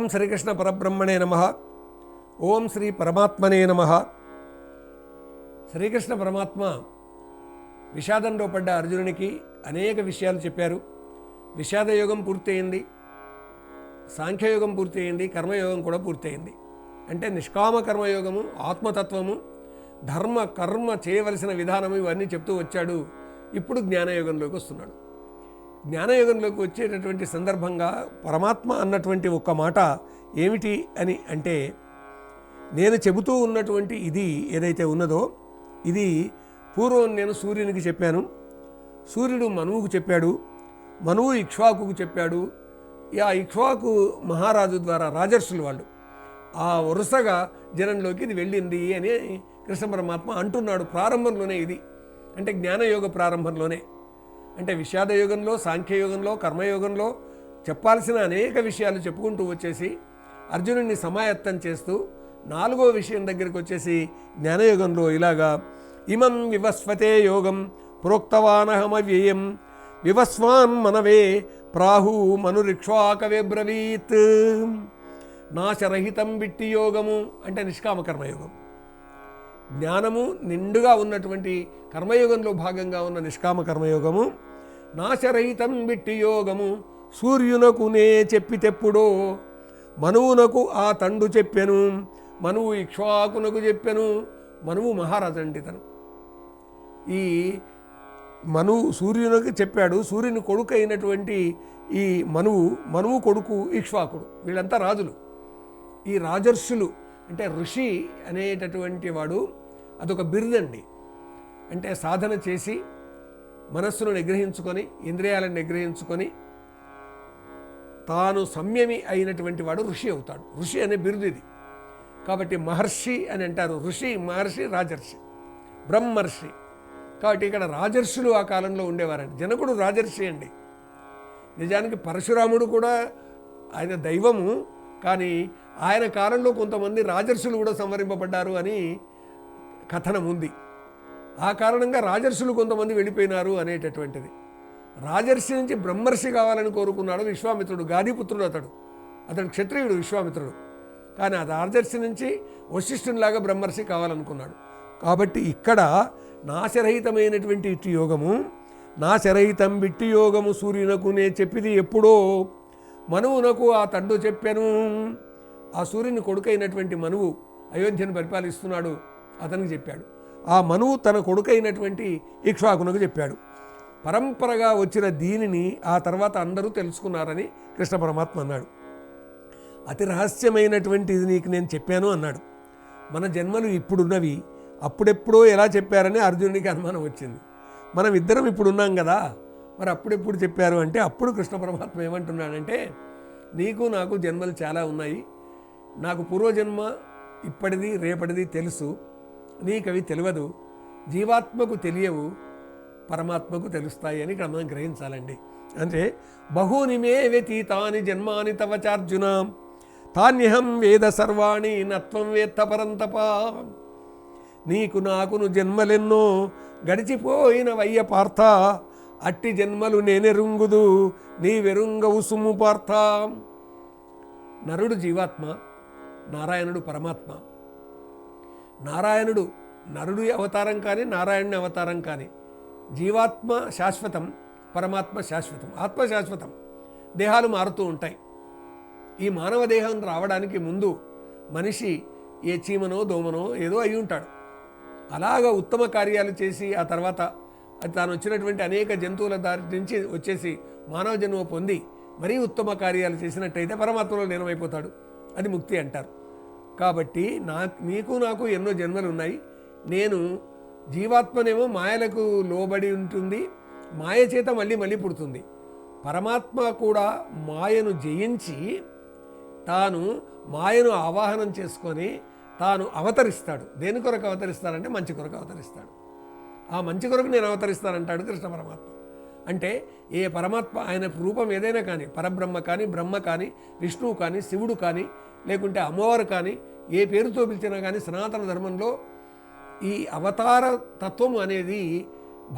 ఓం శ్రీకృష్ణ పరబ్రహ్మణే నమ. ఓం శ్రీ పరమాత్మనే నమ. శ్రీకృష్ణ పరమాత్మ విషాదంలో పడ్డ అర్జునునికి అనేక విషయాలు చెప్పారు. విషాదయోగం పూర్తయింది. సాంఖ్యయోగం పూర్తయింది. కర్మయోగం కూడా పూర్తయింది. అంటే నిష్కామ కర్మయోగము ఆత్మతత్వము ధర్మ కర్మ చేయవలసిన విధానం ఇవన్నీ చెప్తూ వచ్చాడు. ఇప్పుడు జ్ఞానయోగంలోకి వస్తున్నాడు. జ్ఞానయోగంలోకి వచ్చేటటువంటి సందర్భంగా పరమాత్మ అన్నటువంటి ఒక్క మాట ఏమిటి అని అంటే నేను చెబుతూ ఉన్నటువంటి ఇది ఏదైతే ఉన్నదో ఇది పూర్వం నేను సూర్యునికి చెప్పాను. సూర్యుడు మనువుకు చెప్పాడు మనువు ఇక్ష్వాకుకు చెప్పాడు. ఆ ఇక్ష్వాకు మహారాజు ద్వారా రాజర్షులు వాళ్ళు ఆ వరుసగా జనంలోకి ఇది వెళ్ళింది అని కృష్ణ పరమాత్మ అంటున్నాడు ప్రారంభంలోనే ఇది. అంటే జ్ఞానయోగ ప్రారంభంలోనే. అంటే విషాద యుగంలో సాంఖ్యయుగంలో కర్మయోగంలో చెప్పాల్సిన అనేక విషయాలు చెప్పుకుంటూ వచ్చేసి అర్జునుడిని సమాయత్తం చేస్తూ నాలుగో విషయం దగ్గరికి వచ్చేసి జ్ఞానయుగంలో ఇలాగా ఇమం వివస్వతే యోగం ప్రోక్తవానహమవ్యయం వివస్వాన్ మనవే ప్రాహు మనురిక్ష్వాకవే బ్రవీత్ నాశరహితం బిట్టి యోగము అంటే నిష్కామ కర్మయోగం జ్ఞానము నిండుగా ఉన్నటువంటి కర్మయోగంలో భాగంగా ఉన్న నిష్కామ కర్మయోగము నాశరహితం బిట్టి యోగము. సూర్యునకు నే చెప్పితెప్పుడో మనువునకు ఆ తండు చెప్పెను. మనువు ఇక్ష్వాకునకు చెప్పెను మనువు మహారాజు అండి తను ఈ మనువు సూర్యునికి చెప్పాడు సూర్యుని కొడుకు అయినటువంటి ఈ మనువు మనువు కొడుకు ఇక్ష్వాకుడు వీళ్ళంతా రాజులు. ఈ రాజర్షులు అంటే ఋషి అనేటటువంటి వాడు అదొక బిరుదండి. అంటే సాధన చేసి మనస్సును నిగ్రహించుకొని ఇంద్రియాలను నిగ్రహించుకొని తాను సంయమి అయినటువంటి వాడు ఋషి అవుతాడు. ఋషి అనే బిరుదు ఇది. కాబట్టి మహర్షి అని అంటారు. ఋషి మహర్షి రాజర్షి. బ్రహ్మర్షి. కాబట్టి ఇక్కడ రాజర్షులు ఆ కాలంలో ఉండేవారండి. జనకుడు రాజర్షి అండి. నిజానికి పరశురాముడు కూడా ఆయన దైవము. కానీ ఆయన కాలంలో కొంతమంది రాజర్షులు కూడా సంవరింపబడ్డారు అని కథనం ఉంది. ఆ కారణంగా రాజర్షులు కొంతమంది వెళ్ళిపోయినారు అనేటటువంటిది. రాజర్షి నుంచి బ్రహ్మర్షి కావాలని కోరుకున్నాడు విశ్వామిత్రుడు గాదిపుత్రుడు అతడు. అతడు క్షత్రియుడు విశ్వామిత్రుడు. కానీ ఆ రాజర్షి నుంచి వశిష్ఠునిలాగా బ్రహ్మర్షి కావాలనుకున్నాడు. కాబట్టి ఇక్కడ నాశరహితమైనటువంటి ఇట్టి యోగము నాశరహితం బిట్టి యోగము సూర్యునకు నే చెప్పిది ఎప్పుడో. మనువునకు ఆ తండ్రి చెప్పాను. ఆ సూర్యుని కొడుకైనటువంటి మనువు అయోధ్యను పరిపాలిస్తున్నాడు అతనికి చెప్పాడు. ఆ మనువు తన కొడుకైనటువంటి ఇక్ష్వాకునకు చెప్పాడు. పరంపరగా వచ్చిన దీనిని ఆ తర్వాత అందరూ తెలుసుకున్నారని కృష్ణ పరమాత్మ అన్నాడు. అతి రహస్యమైనటువంటి ఇది నీకు నేను చెప్పాను అన్నాడు. మన జన్మలు ఇప్పుడున్నవి అప్పుడెప్పుడో ఎలా చెప్పారని అర్జునుడికి అనుమానం వచ్చింది. మనం ఇద్దరం ఇప్పుడున్నాం కదా మరి అప్పుడెప్పుడు చెప్పారు అంటే అప్పుడు కృష్ణ పరమాత్మ ఏమంటున్నాడంటే నీకు నాకు జన్మలు చాలా ఉన్నాయి. నాకు పూర్వజన్మ ఇప్పటిది రేపటిది తెలుసు. నీకవి తెలియదు. జీవాత్మకు తెలియవు పరమాత్మకు తెలుస్తాయి అని ఇక్కడ మనం గ్రహించాలండి. అంటే బహునిమే వ్యతీతాని జన్మాని తవచార్జున తాన్యహం వేద సర్వాణి నత్వం వేత్త పరంతప. నీకు నాకును జన్మలెన్నో గడిచిపోయిన వయ్య పార్థ అట్టి జన్మలు నేనెరుంగుదు నీ వెరుంగవు సుమ్ము పార్థ. నరుడు జీవాత్మ నారాయణుడు పరమాత్మ. నారాయణుడు నరుడి అవతారం కానీ నారాయణుని అవతారం కానీ. జీవాత్మ శాశ్వతం పరమాత్మ శాశ్వతం ఆత్మ శాశ్వతం దేహాలు మారుతూ ఉంటాయి. ఈ మానవ దేహం రావడానికి ముందు మనిషి ఏ చీమనో దోమనో ఏదో అయి ఉంటాడు. అలాగ ఉత్తమ కార్యాలు చేసి ఆ తర్వాత అది తాను వచ్చినటువంటి అనేక జంతువుల దారి నుంచి వచ్చేసి మానవ జన్మ పొంది మరీ ఉత్తమ కార్యాలు చేసినట్టయితే పరమాత్మలో లీనమైపోతాడు. అది ముక్తి అంటారు. కాబట్టి నా నీకు నాకు ఎన్నో జన్మలు ఉన్నాయి నేను జీవాత్మనేమో మాయలకు లోబడి ఉంటుంది. మాయ చేత మళ్ళీ మళ్ళీ పుడుతుంది. పరమాత్మ కూడా మాయను జయించి తాను మాయను ఆవాహనం చేసుకొని తాను అవతరిస్తాడు. దేని కొరకు అవతరిస్తాడంటే మంచి కొరకు అవతరిస్తాడు. ఆ మంచి కొరకు నేను అవతరిస్తానంటాడు కృష్ణ పరమాత్మ. అంటే ఏ పరమాత్మ ఆయన రూపం ఏదైనా కానీ పరబ్రహ్మ కానీ బ్రహ్మ కానీ విష్ణువు కానీ శివుడు కానీ లేకుంటే అమ్మవారు కానీ ఏ పేరుతో పిలిచినా కానీ సనాతన ధర్మంలో ఈ అవతార తత్వం అనేది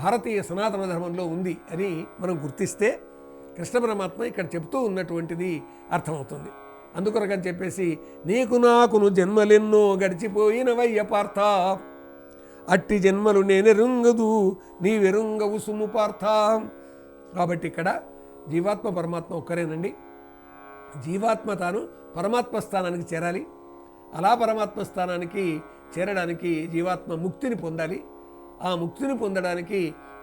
భారతీయ సనాతన ధర్మంలో ఉంది అని మనం గుర్తిస్తే కృష్ణ పరమాత్మ ఇక్కడ చెప్తూ ఉన్నటువంటిది అర్థమవుతుంది. అందుకొరకని చెప్పేసి నీకు నాకును జన్మలెన్నో గడిచిపోయినవయ్య పార్థ అట్టి జన్మలు నేనెరుంగదు నీవెరుంగవు సుము పార్థ. కాబట్టి ఇక్కడ జీవాత్మ పరమాత్మ ఒక్కరేనండి. జీవాత్మ తాను పరమాత్మ స్థానానికి చేరాలి. అలా పరమాత్మ స్థానానికి చేరడానికి జీవాత్మ ముక్తిని పొందాలి. ఆ ముక్తిని పొందడానికి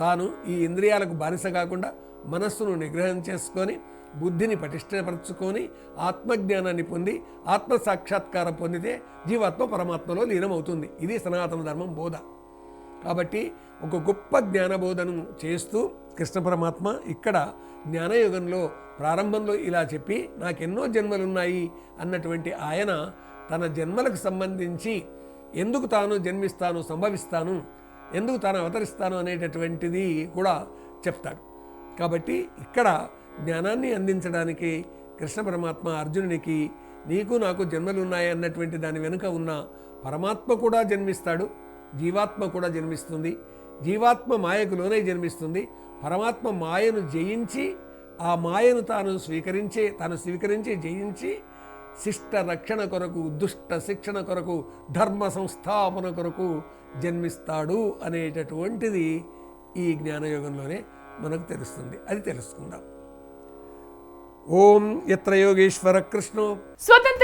తాను ఈ ఇంద్రియాలకు బానిస కాకుండా మనస్సును నిగ్రహం చేసుకొని బుద్ధిని పటిష్టపరచుకొని ఆత్మజ్ఞానాన్ని పొంది ఆత్మ సాక్షాత్కారం పొందితే జీవాత్మ పరమాత్మలో లీనమవుతుంది. ఇది సనాతన ధర్మం బోధ. కాబట్టి ఒక గొప్ప జ్ఞానబోధను చేస్తూ కృష్ణ పరమాత్మ ఇక్కడ జ్ఞానయుగంలో ప్రారంభంలో ఇలా చెప్పి నాకెన్నో జన్మలున్నాయి అన్నటువంటి ఆయన తన జన్మలకు సంబంధించి ఎందుకు తాను జన్మిస్తాను సంభవిస్తాను ఎందుకు తాను అవతరిస్తాను అనేటటువంటిది కూడా చెప్తాడు. కాబట్టి ఇక్కడ జ్ఞానాన్ని అందించడానికి కృష్ణ పరమాత్మ అర్జునునికి నీకు నాకు జన్మలు ఉన్నాయి అన్నటువంటి దాని వెనుక ఉన్న పరమాత్మ కూడా జన్మిస్తాడు జీవాత్మ కూడా జన్మిస్తుంది జీవాత్మ మాయకు లోనే జన్మిస్తుంది పరమాత్మ మాయను జయించి ఆ మాయను తాను స్వీకరించే తాను స్వీకరించి జయించి శిష్ట రక్షణ కొరకు దుష్ట శిక్షణ కొరకు ధర్మ సంస్థాపన కొరకు జన్మిస్తాడు అనేటటువంటిది ఈ జ్ఞానయోగంలోనే మనకు తెలుస్తుంది. అది తెలుసుకుందాం. ఓం ఎత్ర యోగేశ్వర కృష్ణో.